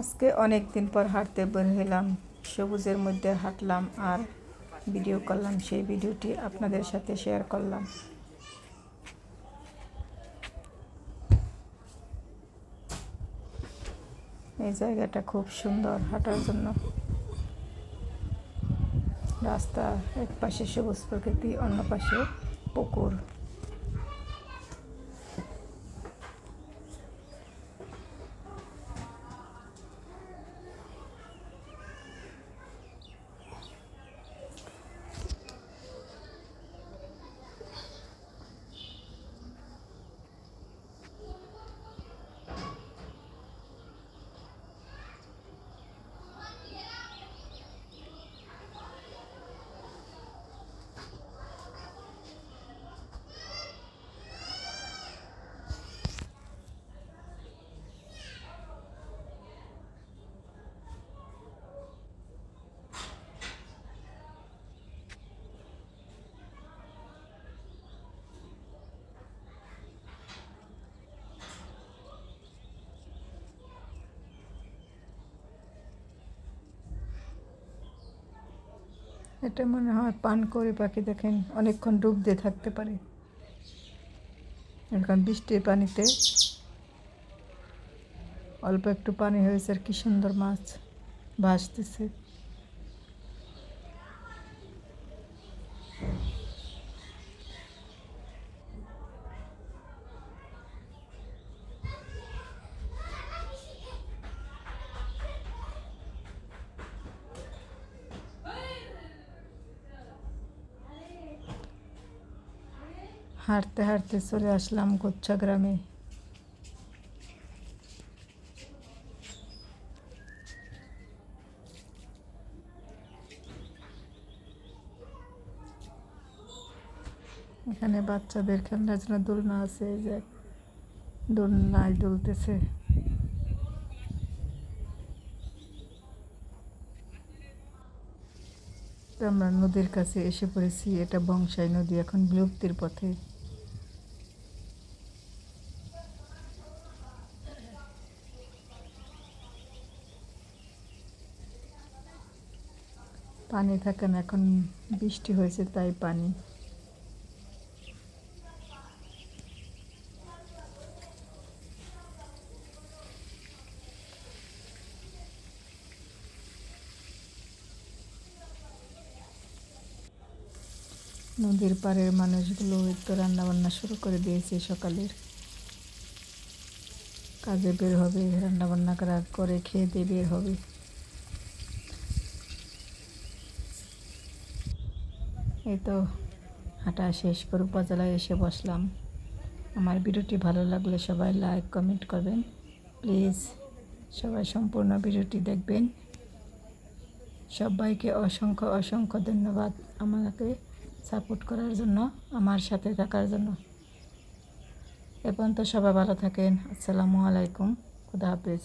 আজকে অনেক দিন পর হাঁটতে বের হলাম, সবুজের মধ্যে হাঁটলাম আর ভিডিও করলাম। সেই ভিডিওটি আপনাদের সাথে শেয়ার করলাম। এই জায়গাটা খুব সুন্দর হাঁটার জন্য। রাস্তা এক পাশে সবুজ প্রকৃতি, অন্য পাশে পুকুর। এটা মনে হয় পান করে পাখি দেখেন অনেকক্ষণ ডুব দিয়ে থাকতে পারে। এখন বৃষ্টির পানিতে অল্প একটু পানি হয়েছে আর কি সুন্দর মাছ ভাসতেছে। হাঁটতে হাঁটতে চলে আসলাম গোচ্ছা গ্রামে। এখানে বাচ্চাদের খেলনার জন্য দোলনা আছে, এই যে দোলনায় দুলতেছে। আমরা নদীর কাছে এসে পড়েছি, এটা বংশাই নদী, এখন বিলুপ্তির পথে। পানি থাকে না, এখন বৃষ্টি হয়েছে তাই পানি। নদীর পাড়ের মানুষগুলো তো রান্নাবান্না শুরু করে দিয়েছে সকালের। কাজে বের হবে, রান্নাবান্না করা করে খেয়ে দিয়ে বের হবে। এই তো হাঁটা শেষ করে উপজেলায় এসে বসলাম। আমার ভিডিওটি ভালো লাগলে সবাই লাইক কমেন্ট করবেন। প্লিজ সবাই সম্পূর্ণ ভিডিওটি দেখবেন। সবাইকে অসংখ্য অসংখ্য ধন্যবাদ আমাকে সাপোর্ট করার জন্য, আমার সাথে থাকার জন্য। এ পর্যন্ত সবাই ভালো থাকেন। আসসালামু আলাইকুম। খুদা হাফিজ।